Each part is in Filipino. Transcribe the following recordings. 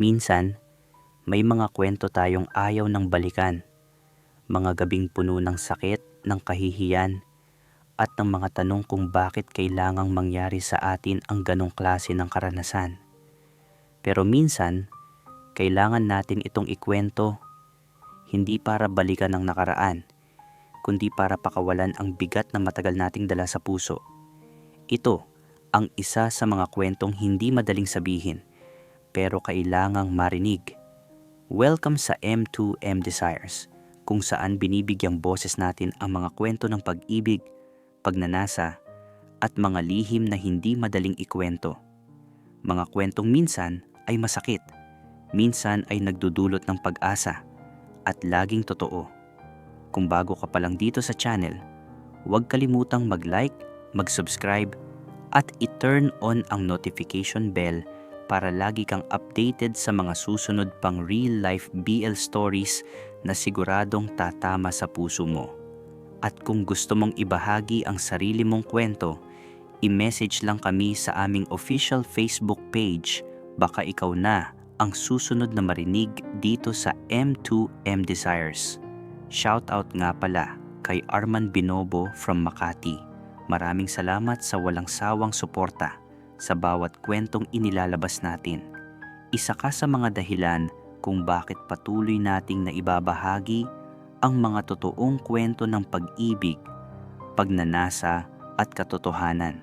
Minsan, may mga kwento tayong ayaw ng balikan. Mga gabing puno ng sakit, ng kahihiyan, at ng mga tanong kung bakit kailangang mangyari sa atin ang ganong klase ng karanasan. Pero minsan, kailangan natin itong ikwento, hindi para balikan ang nakaraan, kundi para pakawalan ang bigat na matagal nating dala sa puso. Ito ang isa sa mga kwentong hindi madaling sabihin, pero kailangang marinig. Welcome sa M2M Desires, kung saan binibigyang boses natin ang mga kwento ng pag-ibig, pagnanasa, at mga lihim na hindi madaling ikwento. Mga kwentong minsan ay masakit, minsan ay nagdudulot ng pag-asa, at laging totoo. Kung bago ka pa lang dito sa channel, huwag kalimutang mag-like, mag-subscribe, at i-turn on ang notification bell para lagi kang updated sa mga susunod pang real-life BL stories na siguradong tatama sa puso mo. At kung gusto mong ibahagi ang sarili mong kwento, i-message lang kami sa aming official Facebook page. Baka ikaw na ang susunod na marinig dito sa M2M Desires. Shoutout nga pala kay Arman Binobo from Makati. Maraming salamat sa walang sawang suporta sa bawat kwentong inilalabas natin. Isa ka sa mga dahilan kung bakit patuloy nating naibabahagi ang mga totoong kwento ng pag-ibig, pagnanasa at katotohanan.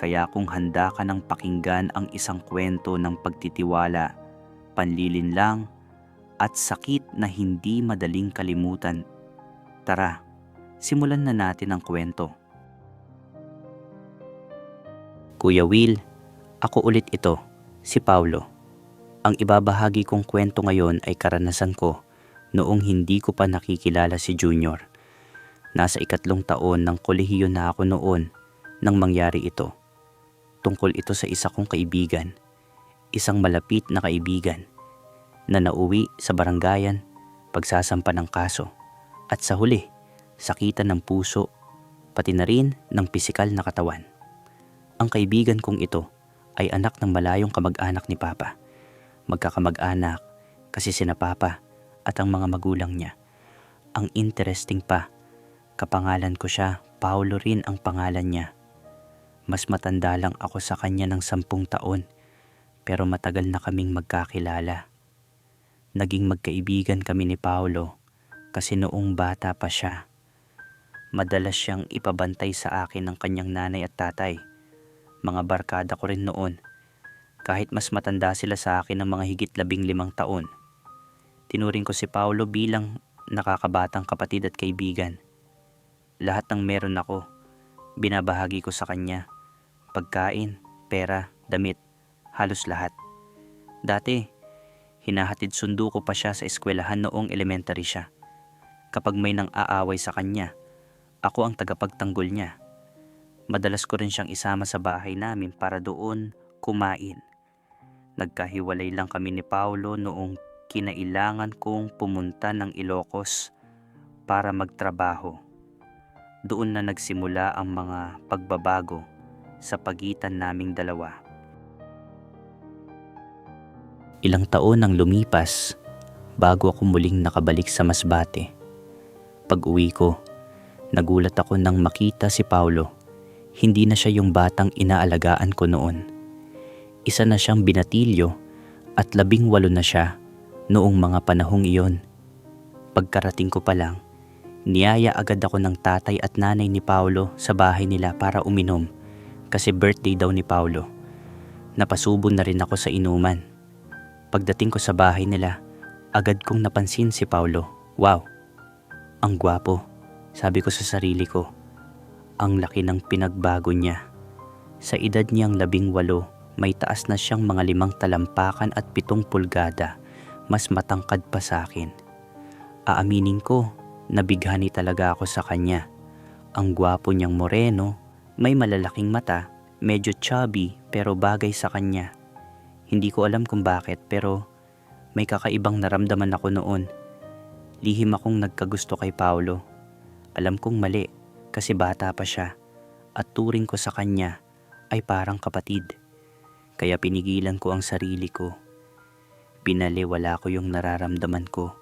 Kaya kung handa ka ng pakinggan ang isang kwento ng pagtitiwala, panlilinlang at sakit na hindi madaling kalimutan, tara, simulan na natin ang kwento. Kuya Will, ako ulit ito, si Paulo. Ang ibabahagi kong kwento ngayon ay karanasan ko noong hindi ko pa nakikilala si Junior. Nasa ikatlong taon ng kolehiyo na ako noon nang mangyari ito. Tungkol ito sa isa kong kaibigan, isang malapit na kaibigan na nauwi sa barangayan pagsasampa ng kaso at sa huli, sakitan ng puso pati na rin ng pisikal na katawan. Ang kaibigan kong ito ay anak ng malayong kamag-anak ni Papa. Magkakamag-anak kasi sina Papa at ang mga magulang niya. Ang interesting pa, kapangalan ko siya, Paulo rin ang pangalan niya. Mas matanda lang ako sa kanya ng sampung taon, pero matagal na kaming magkakilala. Naging magkaibigan kami ni Paulo kasi noong bata pa siya. Madalas siyang ipabantay sa akin ng kanyang nanay at tatay. Mga barkada ko rin noon, kahit mas matanda sila sa akin ng mga higit labing limang taon. Tinuring ko si Paulo bilang nakakabatang kapatid at kaibigan. Lahat ng meron ako, binabahagi ko sa kanya. Pagkain, pera, damit, halos lahat. Dati, hinahatid sundo ko pa siya sa eskwelahan noong elementary siya. Kapag may nang aaway sa kanya, ako ang tagapagtanggol niya. Madalas ko rin siyang isama sa bahay namin para doon kumain. Nagkahiwalay lang kami ni Paulo noong kinailangan kong pumunta ng Ilocos para magtrabaho. Doon na nagsimula ang mga pagbabago sa pagitan naming dalawa. Ilang taon ang lumipas bago ako muling nakabalik sa Masbate. Pag uwi ko, nagulat ako nang makita si Paulo. Hindi na siya yung batang inaalagaan ko noon. Isa na siyang binatilyo at labing walo na siya noong mga panahong iyon. Pagkarating ko pa lang, niyaya agad ako ng tatay at nanay ni Paulo sa bahay nila para uminom kasi birthday daw ni Paulo. Napasubo na rin ako sa inuman. Pagdating ko sa bahay nila, agad kong napansin si Paulo. Wow, ang gwapo. Sabi ko sa sarili ko, ang laki ng pinagbago niya. Sa edad niyang labing walo, may taas na siyang mga limang talampakan at pitong pulgada. Mas matangkad pa sa akin. Aaminin ko, nabighani talaga ako sa kanya. Ang gwapo niyang moreno, may malalaking mata, medyo chubby pero bagay sa kanya. Hindi ko alam kung bakit pero may kakaibang naramdaman ako noon. Lihim akong nagkagusto kay Paulo. Alam kong mali kasi bata pa siya at turing ko sa kanya ay parang kapatid. Kaya pinigilan ko ang sarili ko. Pinaliwala ko yung nararamdaman ko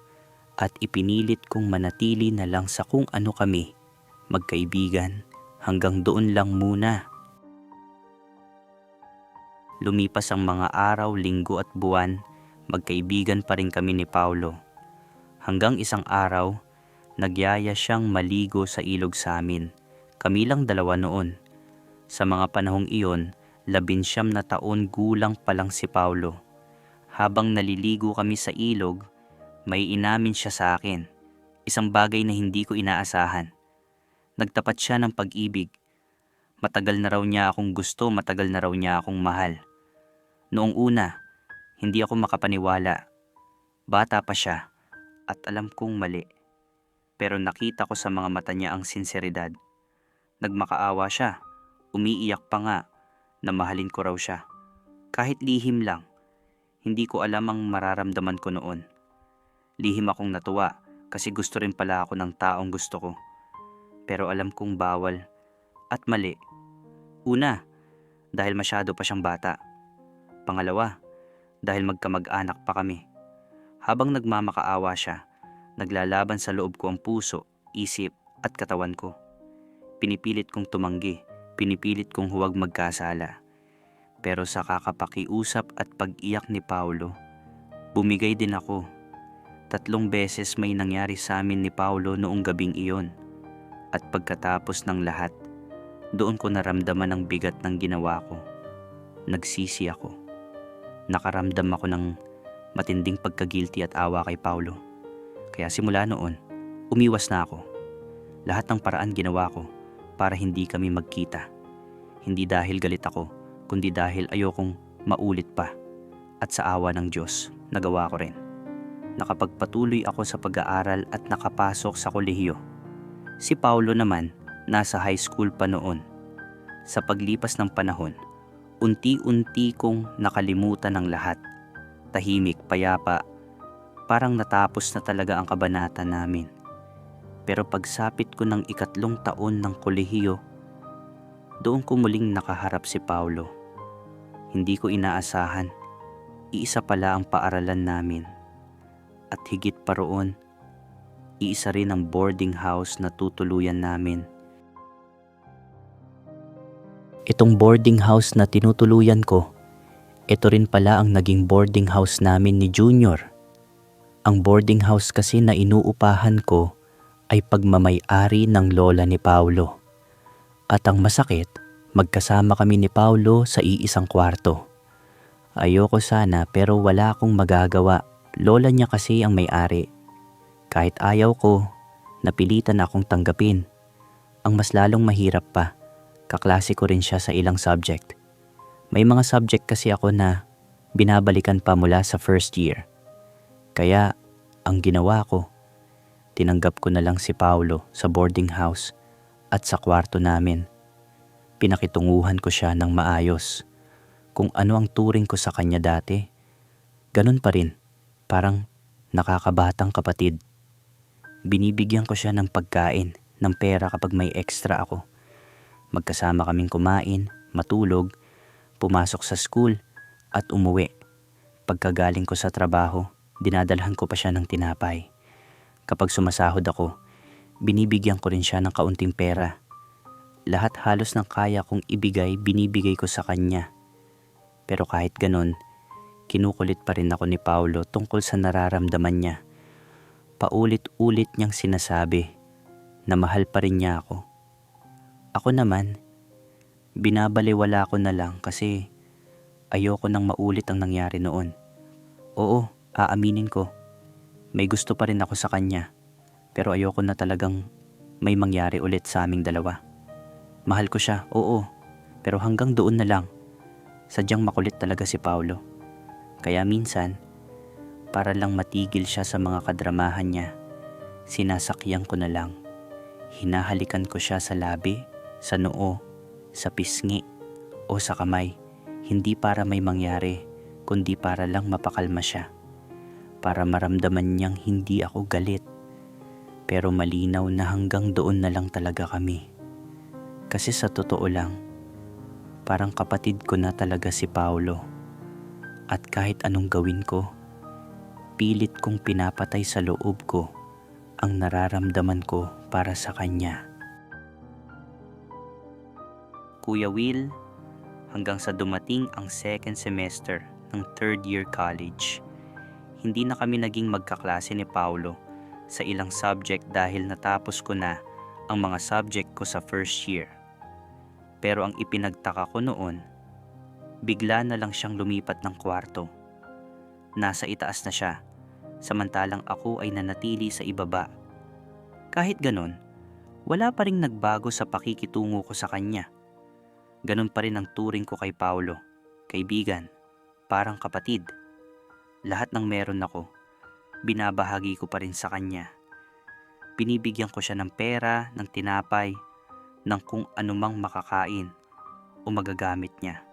at ipinilit kong manatili na lang sa kung ano kami, magkaibigan, hanggang doon lang muna. Lumipas ang mga araw, linggo at buwan, magkaibigan pa rin kami ni Paulo. Hanggang isang araw, nagyaya siyang maligo sa ilog sa amin. Kami lang dalawa noon. Sa mga panahong iyon, labinsyam na taon gulang pa lang si Paulo. Habang naliligo kami sa ilog, may inamin siya sa akin. Isang bagay na hindi ko inaasahan. Nagtapat siya ng pag-ibig. Matagal na raw niya akong gusto, matagal na raw niya akong mahal. Noong una, hindi ako makapaniwala. Bata pa siya at alam kong mali. Pero nakita ko sa mga mata niya ang sinseridad. Nagmakaawa siya, umiiyak pa nga na mahalin ko raw siya. Kahit lihim lang, hindi ko alam ang mararamdaman ko noon. Lihim akong natuwa kasi gusto rin pala ako ng taong gusto ko. Pero alam kong bawal at mali. Una, dahil masyado pa siyang bata. Pangalawa, dahil magkamag-anak pa kami. Habang nagmamakaawa siya, naglalaban sa loob ko ang puso, isip at katawan ko. Pinipilit kong tumanggi, pinipilit kong huwag magkasala. Pero sa kakapakiusap at pag-iyak ni Paulo, bumigay din ako. Tatlong beses may nangyari sa amin ni Paulo noong gabing iyon. At pagkatapos ng lahat, doon ko naramdaman ang bigat ng ginawa ko. Nagsisi ako nakaramdam ako ng matinding pagkagilty at awa kay Paulo. Kaya simula noon, umiwas na ako. Lahat ng paraan ginawa ko para hindi kami magkita. Hindi dahil galit ako, kundi dahil ayokong maulit pa. At sa awa ng Diyos, nagawa ko rin. Nakapagpatuloy ako sa pag-aaral at nakapasok sa kolehiyo. Si Paulo naman, nasa high school pa noon. Sa paglipas ng panahon, unti-unti kong nakalimutan ang lahat. Tahimik, payapa, parang natapos na talaga ang kabanata namin. Pero pagsapit ko ng ikatlong taon ng kolehiyo, doon ko muling nakaharap si Paulo. Hindi ko inaasahan, iisa pala ang paaralan namin. At higit pa roon, iisa rin ang boarding house na tutuluyan namin Itong boarding house na tinutuluyan ko, ito rin pala ang naging boarding house namin ni Junior. Ang boarding house kasi na inuupahan ko ay pagmamay-ari ng lola ni Paulo. At ang masakit, magkasama kami ni Paulo sa iisang kwarto. Ayoko sana pero wala akong magagawa. Lola niya kasi ang may-ari. Kahit ayaw ko, napilitan akong tanggapin. Ang mas lalong mahirap pa, kaklase ko rin siya sa ilang subject. May mga subject kasi ako na binabalikan pa mula sa first year. Kaya ang ginawa ko, tinanggap ko na lang si Paulo sa boarding house at sa kwarto namin. Pinakitunguhan ko siya ng maayos. Kung ano ang turing ko sa kanya dati, ganun pa rin, parang nakakabatang kapatid. Binibigyan ko siya ng pagkain, ng pera kapag may extra ako. Magkasama kaming kumain, matulog, pumasok sa school at umuwi. Pagkagaling ko sa trabaho, dinadalhan ko pa siya ng tinapay. Kapag sumasahod ako, binibigyan ko rin siya ng kaunting pera. Lahat halos ng kaya kong ibigay, binibigay ko sa kanya. Pero kahit ganon, kinukulit pa rin ako ni Paulo tungkol sa nararamdaman niya. Paulit-ulit niyang sinasabi na mahal pa rin niya ako ako naman, binabaliwala ko na lang kasi ayoko nang maulit ang nangyari noon. Oo, aaminin ko. May gusto pa rin ako sa kanya. Pero ayoko na talagang may mangyari ulit sa aming dalawa. Mahal ko siya, oo. Pero hanggang doon na lang. Sadyang makulit talaga si Paulo. Kaya minsan, para lang matigil siya sa mga kadramahan niya, sinasakyan ko na lang. Hinahalikan ko siya sa labi sa noo, sa pisngi, o sa kamay. Hindi para may mangyari, kundi para lang mapakalma siya. Para maramdaman niyang hindi ako galit. Pero malinaw na hanggang doon na lang talaga kami. Kasi sa totoo lang, parang kapatid ko na talaga si Paolo. At kahit anong gawin ko, pilit kong pinapatay sa loob ko ang nararamdaman ko para sa kanya. Kuya Will, hanggang sa dumating ang second semester ng third year college, hindi na kami naging magkaklase ni Paulo sa ilang subject dahil natapos ko na ang mga subject ko sa first year. Pero ang ipinagtaka ko noon, bigla na lang siyang lumipat ng kwarto. Nasa itaas na siya, samantalang ako ay nanatili sa ibaba. Kahit ganon, wala pa rin nagbago sa pakikitungo ko sa kanya. Ganon pa rin ang turing ko kay Paulo, kaibigan, parang kapatid. Lahat ng meron ako, binabahagi ko pa rin sa kanya. Binibigyan ko siya ng pera, ng tinapay, ng kung anumang makakain o magagamit niya.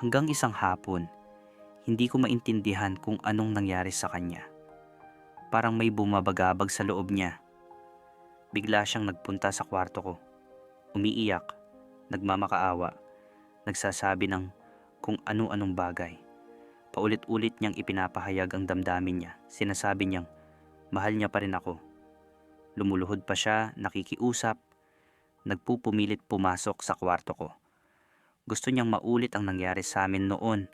Hanggang isang hapon, hindi ko maintindihan kung anong nangyari sa kanya. Parang may bumabagabag sa loob niya. Bigla siyang nagpunta sa kwarto ko. Umiiyak, nagmamakaawa, nagsasabi ng kung ano-anong bagay. Paulit-ulit niyang ipinapahayag ang damdamin niya. Sinasabi niyang, mahal niya pa rin ako. Lumuluhod pa siya, nakikiusap, nagpupumilit pumasok sa kwarto ko. Gusto niyang maulit ang nangyari sa amin noon,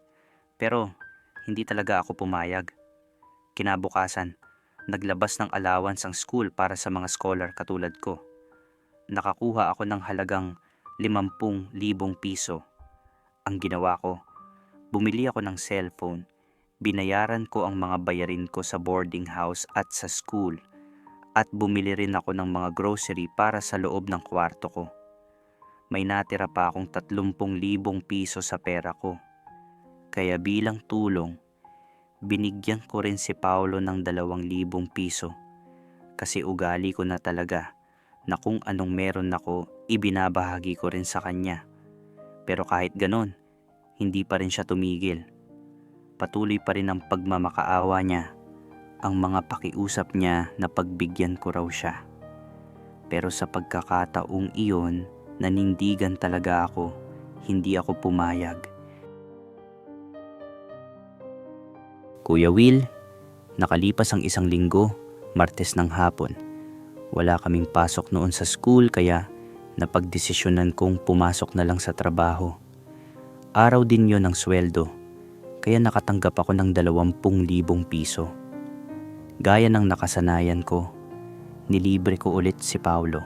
pero hindi talaga ako pumayag. Kinabukasan, naglabas ng allowance ang school para sa mga scholar katulad ko. Nakakuha ako ng halagang 50,000 piso. Ang ginawa ko, bumili ako ng cellphone, binayaran ko ang mga bayarin ko sa boarding house at sa school, at bumili rin ako ng mga grocery para sa loob ng kwarto ko. May natira pa akong 30,000 piso sa pera ko. Kaya bilang tulong, binigyan ko rin si Paolo ng 2,000 piso. Kasi ugali ko na talaga na kung anong meron ako, ibinabahagi ko rin sa kanya. Pero kahit ganon, hindi pa rin siya tumigil. Patuloy pa rin ang pagmamakaawa niya, ang mga pakiusap niya na pagbigyan ko raw siya. Pero sa pagkakataong iyon, nanindigan talaga ako, hindi ako pumayag. Kuya Will, nakalipas ang isang linggo, Martes ng hapon. Wala kaming pasok noon sa school kaya napagdesisyonan kong pumasok na lang sa trabaho. Araw din yon ng sweldo, kaya nakatanggap ako ng 20,000 piso. Gaya ng nakasanayan ko, nilibre ko ulit si Paulo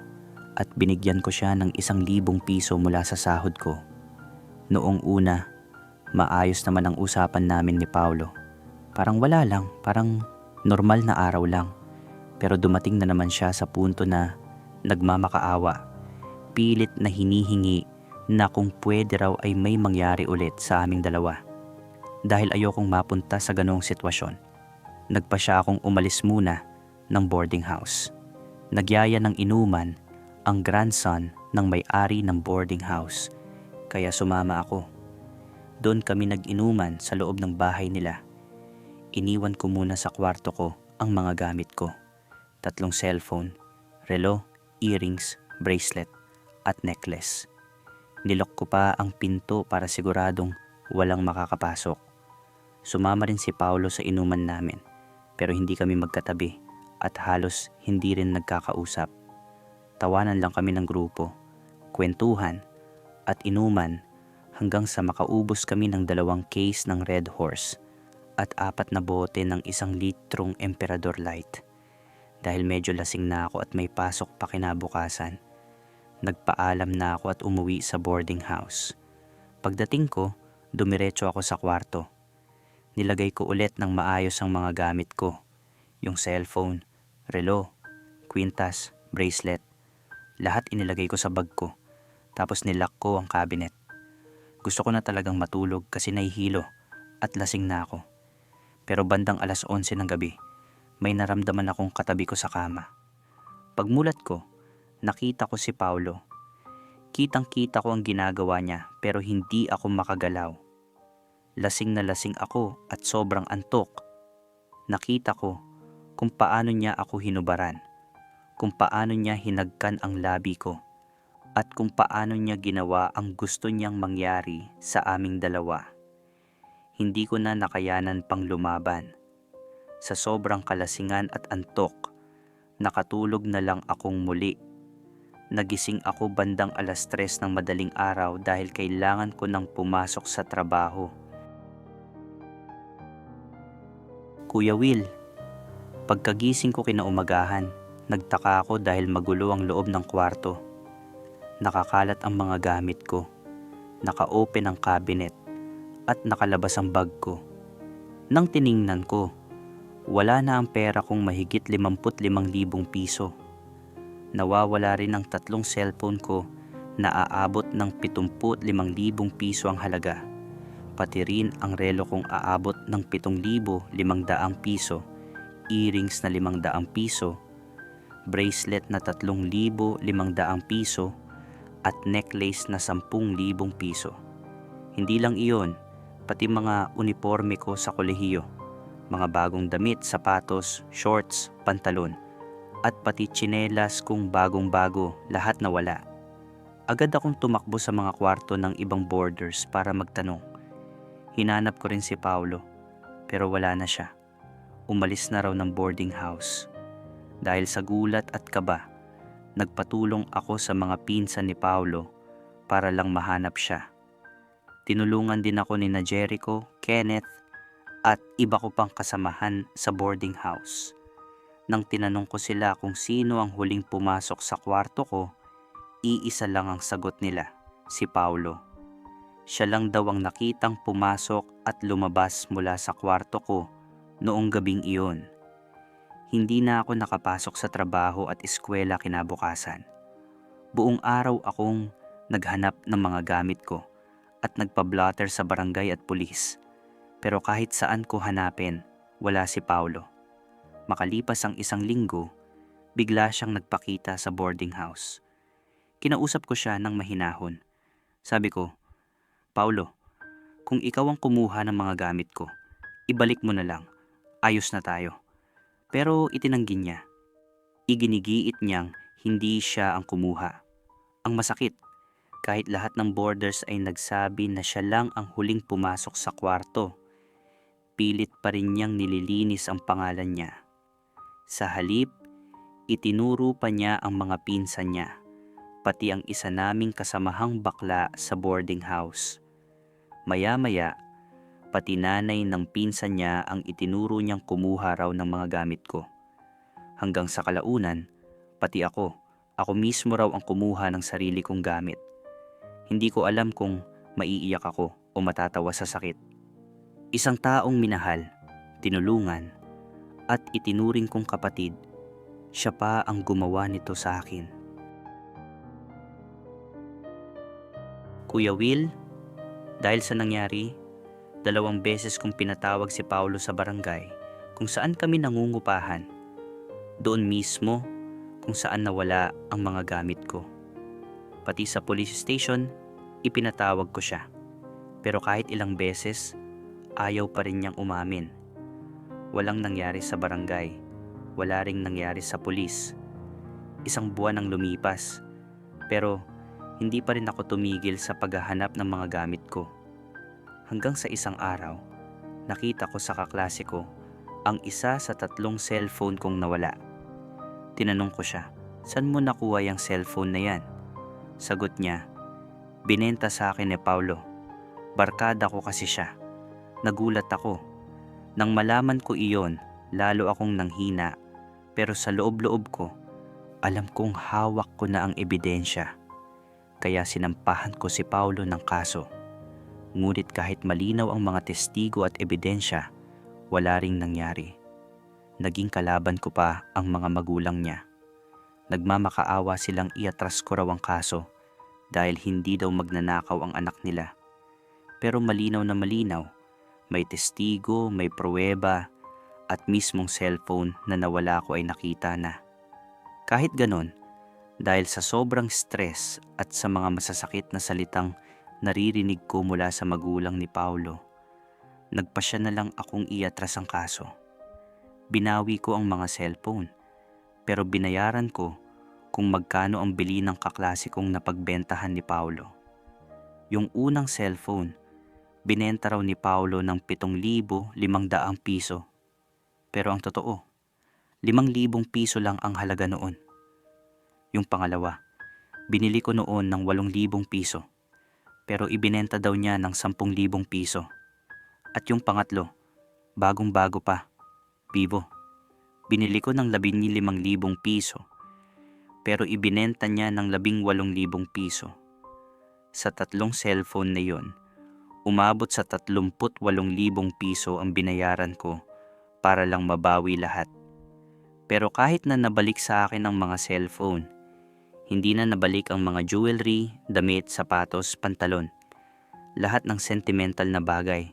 at binigyan ko siya ng isang libong piso mula sa sahod ko. Noong una, maayos naman ang usapan namin ni Paulo. Parang wala lang, parang normal na araw lang. Pero dumating na naman siya sa punto na nagmamakaawa. Pilit na hinihingi na kung pwede raw ay may mangyari ulit sa aming dalawa. Dahil ayokong mapunta sa ganong sitwasyon. Nagpa siya akong umalis muna ng boarding house. Nagyaya ng inuman ang grandson ng may-ari ng boarding house. Kaya sumama ako. Doon kami nag-inuman sa loob ng bahay nila. Iniwan ko muna sa kwarto ko ang mga gamit ko tatlong cellphone, relo, earrings, bracelet, at necklace. Nilok ko pa ang pinto para siguradong walang makakapasok. Sumama rin si Paulo sa inuman namin pero hindi kami magkatabi at halos hindi rin nagkakausap. Tawanan lang kami ng grupo, kwentuhan at inuman hanggang sa makaubos kami ng dalawang case ng Red Horse at apat na bote ng isang litrong Emperador Light dahil medyo lasing na ako at may pasok pa kinabukasan. Nagpaalam na ako at umuwi sa boarding house. Pagdating ko, dumiretso ako sa kwarto. Nilagay ko ulit ng maayos ang mga gamit ko. Yung cellphone, relo, kwintas, bracelet. Lahat inilagay ko sa bag ko. Tapos nilock ko ang cabinet. Gusto ko na talagang matulog kasi nahihilo at lasing na ako. Pero bandang alas 11 ng gabi, may naramdaman akong katabi ko sa kama. Pagmulat ko, nakita ko si Paulo. Kitang kita ko ang ginagawa niya pero hindi ako makagalaw. Lasing na lasing ako at sobrang antok. Nakita ko kung paano niya ako hinubaran, kung paano niya hinagkan ang labi ko, at kung paano niya ginawa ang gusto niyang mangyari sa aming dalawa. Hindi ko na nakayanan pang lumaban Sa sobrang kalasingan at antok, nakatulog na lang akong muli. Nagising ako bandang alas tres ng madaling araw dahil kailangan ko nang pumasok sa trabaho. Kuya Will, pagkagising ko kinaumagahan, nagtaka ako dahil magulo ang loob ng kwarto. Nakakalat ang mga gamit ko, naka-open ang cabinet, at nakalabas ang bag ko. Nang tiningnan ko, wala na ang pera kong mahigit 55,000 piso. Nawawala rin ang tatlong cellphone ko. Na aabot ng 75,000 piso ang halaga. Pati rin ang relo kong aabot ng 7,500 piso, earrings na 500 piso, bracelet na 3,500 piso, at necklace na 10,000 piso. Hindi lang iyon, pati mga uniforme ko sa kolehiyo, mga bagong damit, sapatos, shorts, pantalon, at pati tsinelas kung bagong-bago, lahat nawala. Agad akong tumakbo sa mga kwarto ng ibang boarders para magtanong. Hinanap ko rin si Paulo, pero wala na siya. Umalis na raw ng boarding house. Dahil sa gulat at kaba, nagpatulong ako sa mga pinsan ni Paulo para lang mahanap siya. Tinulungan din ako ni na Jericho, Kenneth, at iba ko pang kasamahan sa boarding house. Nang tinanong ko sila kung sino ang huling pumasok sa kwarto ko, iisa lang ang sagot nila, si Paulo. Siya lang daw ang nakitang pumasok at lumabas mula sa kwarto ko noong gabing iyon. Hindi na ako nakapasok sa trabaho at eskwela kinabukasan. Buong araw akong naghanap ng mga gamit ko at nagpa-blotter sa barangay at pulis. Pero kahit saan ko hanapin, wala si Paulo. Makalipas ang isang linggo, bigla siyang nagpakita sa boarding house. Kinausap ko siya ng mahinahon. Sabi ko, Paulo, kung ikaw ang kumuha ng mga gamit ko, ibalik mo na lang. Ayos na tayo. Pero itinanggi niya. Iginigiit niyang hindi siya ang kumuha. Ang masakit, kahit lahat ng boarders ay nagsabi na siya lang ang huling pumasok sa kwarto, pilit pa rin niyang nililinis ang pangalan niya. Sa halip, itinuro pa niya ang mga pinsan niya, pati ang isa naming kasamahang bakla sa boarding house. Maya-maya, pati nanay ng pinsan niya ang itinuro niyang kumuha raw ng mga gamit ko. Hanggang sa kalaunan, pati ako, ako mismo raw ang kumuha ng sarili kong gamit. Hindi ko alam kung maiiyak ako o matatawa sa sakit. Isang taong minahal, tinulungan, at itinuring kong kapatid, siya pa ang gumawa nito sa akin. Kuya Will, dahil sa nangyari, dalawang beses kong pinatawag si Paulo sa barangay kung saan kami nangungupahan. Doon mismo kung saan nawala ang mga gamit ko. Pati sa police station, ipinatawag ko siya. Pero kahit ilang beses, ayaw pa rin niyang umamin. Walang nangyari sa barangay. Wala ring nangyari sa pulis. Isang buwan ang lumipas. Pero hindi pa rin ako tumigil sa paghahanap ng mga gamit ko. Hanggang sa isang araw, nakita ko sa kaklase ko ang isa sa tatlong cellphone kong nawala. Tinanong ko siya, saan mo nakuha yung cellphone na yan? Sagot niya, binenta sa akin ni Paulo. Barkada ko kasi siya. Nagulat ako. Nang malaman ko iyon, lalo akong nanghina. Pero sa loob-loob ko, alam kong hawak ko na ang ebidensya kaya sinampahan ko si Paulo ng kaso. Ngunit kahit malinaw ang mga testigo at ebidensya, wala ring nangyari. Naging kalaban ko pa ang mga magulang niya. Nagmamakaawa silang iatras ko raw ang kaso dahil hindi daw magnanakaw ang anak nila. Pero malinaw na malinaw, may testigo, may pruweba, at mismong cellphone na nawala ko ay nakita na. Kahit ganon, dahil sa sobrang stress at sa mga masasakit na salitang naririnig ko mula sa magulang ni Paulo, nagpasya na lang akong iatras ang kaso. Binawi ko ang mga cellphone, pero binayaran ko kung magkano ang bili ng kaklase kong napagbentahan ni Paulo. Yung unang cellphone, binenta raw ni Paulo ng 7,500 piso. Pero ang totoo, limang libong piso lang ang halaga noon. Yung pangalawa, binili ko noon ng walong libong piso. Pero ibinenta daw niya ng sampung libong piso. At yung pangatlo, bagong-bago pa, vivo. Binili ko ng labing limang libong piso. Pero ibinenta niya ng labing walong libong piso. Sa tatlong cellphone na yon, umabot sa 38,000 piso ang binayaran ko para lang mabawi lahat. Pero kahit na nabalik sa akin ang mga cellphone, hindi na nabalik ang mga jewelry, damit, sapatos, pantalon. Lahat ng sentimental na bagay,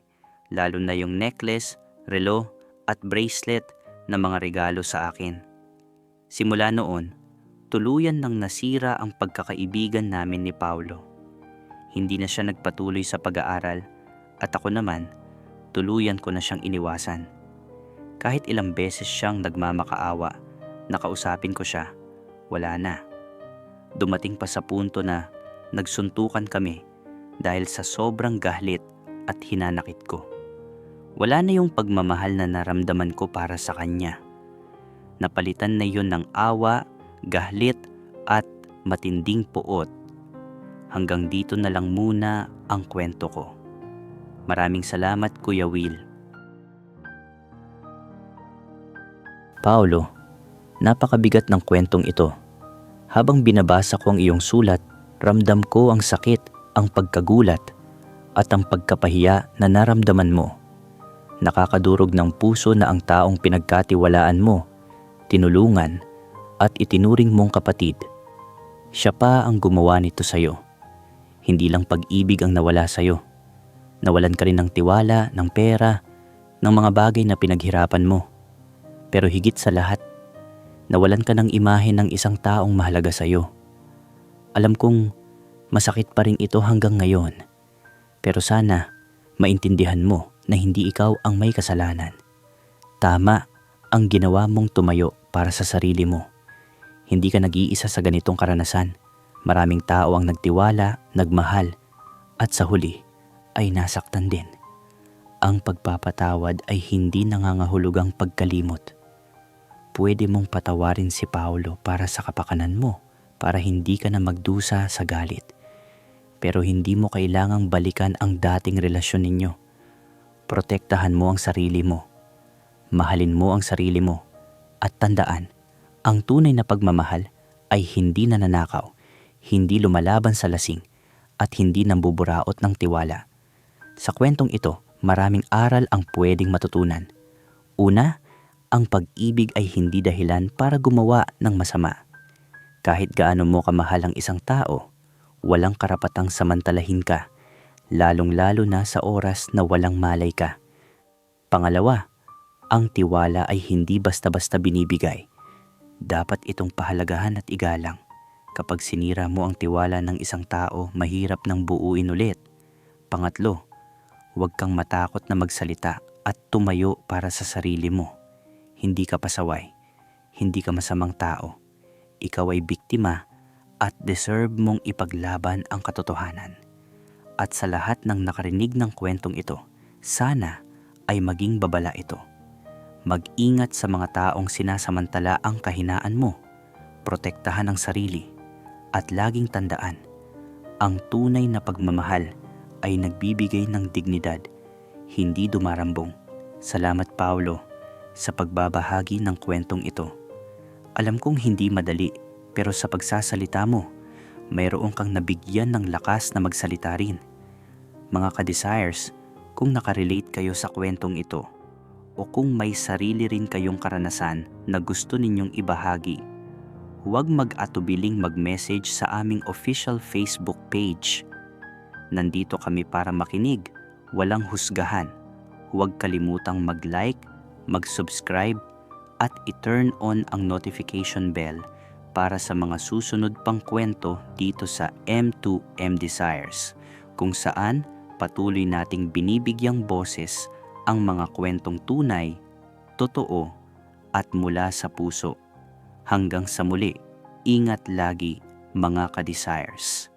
lalo na yung necklace, relo, at bracelet na mga regalo sa akin. Simula noon, tuluyan nang nasira ang pagkakaibigan namin ni Paulo hindi na siya nagpatuloy sa pag-aaral at ako naman, tuluyan ko na siyang iniwasan. Kahit ilang beses siyang nagmamakaawa, nakausapin ko siya, wala na. Dumating pa sa punto na nagsuntukan kami dahil sa sobrang gahlit at hinanakit ko. Wala na yung pagmamahal na naramdaman ko para sa kanya. Napalitan na yun ng awa, gahlit at matinding puot Hanggang dito na lang muna ang kwento ko. Maraming salamat Kuya Will. Paolo, napakabigat ng kwentong ito. Habang binabasa ko ang iyong sulat, ramdam ko ang sakit, ang pagkagulat, at ang pagkapahiya na naramdaman mo. Nakakadurog ng puso na ang taong pinagkatiwalaan mo, tinulungan, at itinuring mong kapatid. Siya pa ang gumawa nito sa iyo. Hindi lang pag-ibig ang nawala sa'yo. Nawalan ka rin ng tiwala, ng pera, ng mga bagay na pinaghirapan mo. Pero higit sa lahat, nawalan ka ng imahe ng isang taong mahalaga sa'yo. Alam kong masakit pa rin ito hanggang ngayon. Pero sana maintindihan mo na hindi ikaw ang may kasalanan. Tama ang ginawa mong tumayo para sa sarili mo. Hindi ka nag-iisa sa ganitong karanasan. Maraming tao ang nagtiwala, nagmahal, at sa huli ay nasaktan din. Ang pagpapatawad ay hindi nangangahulugang pagkalimot. Pwede mong patawarin si Paulo para sa kapakanan mo, para hindi ka na magdusa sa galit. Pero hindi mo kailangang balikan ang dating relasyon ninyo. Protektahan mo ang sarili mo. Mahalin mo ang sarili mo. At tandaan, ang tunay na pagmamahal ay hindi nananakaw hindi lumalaban sa lasing at hindi nambuburaot ng tiwala. Sa kwentong ito, maraming aral ang pwedeng matutunan. Una, ang pag-ibig ay hindi dahilan para gumawa ng masama. Kahit gaano mo kamahal ang isang tao, walang karapatang samantalahin ka, lalong-lalo na sa oras na walang malay ka. Pangalawa, ang tiwala ay hindi basta-basta binibigay. Dapat itong pahalagahan at igalang. Kapag sinira mo ang tiwala ng isang tao, mahirap nang buuin ulit. Pangatlo, huwag kang matakot na magsalita at tumayo para sa sarili mo. Hindi ka pasaway. Hindi ka masamang tao. Ikaw ay biktima at deserve mong ipaglaban ang katotohanan. At sa lahat ng nakarinig ng kwentong ito, sana ay maging babala ito. Mag-ingat sa mga taong sinasamantala ang kahinaan mo. Protektahan ang sarili at laging tandaan, ang tunay na pagmamahal ay nagbibigay ng dignidad, hindi dumarambong. Salamat Paulo sa pagbabahagi ng kwentong ito. Alam kong hindi madali pero sa pagsasalita mo, mayroon kang nabigyan ng lakas na magsalita rin. Mga ka-desires, kung nakarelate kayo sa kwentong ito o kung may sarili rin kayong karanasan na gusto ninyong ibahagi huwag mag-atubiling mag-message sa aming official Facebook page. Nandito kami para makinig, walang husgahan. Huwag kalimutang mag-like, mag-subscribe, at i-turn on ang notification bell para sa mga susunod pang kwento dito sa M2M Desires, kung saan patuloy nating binibigyang boses ang mga kwentong tunay, totoo, at mula sa puso. Hanggang sa muli, ingat lagi mga ka-desires.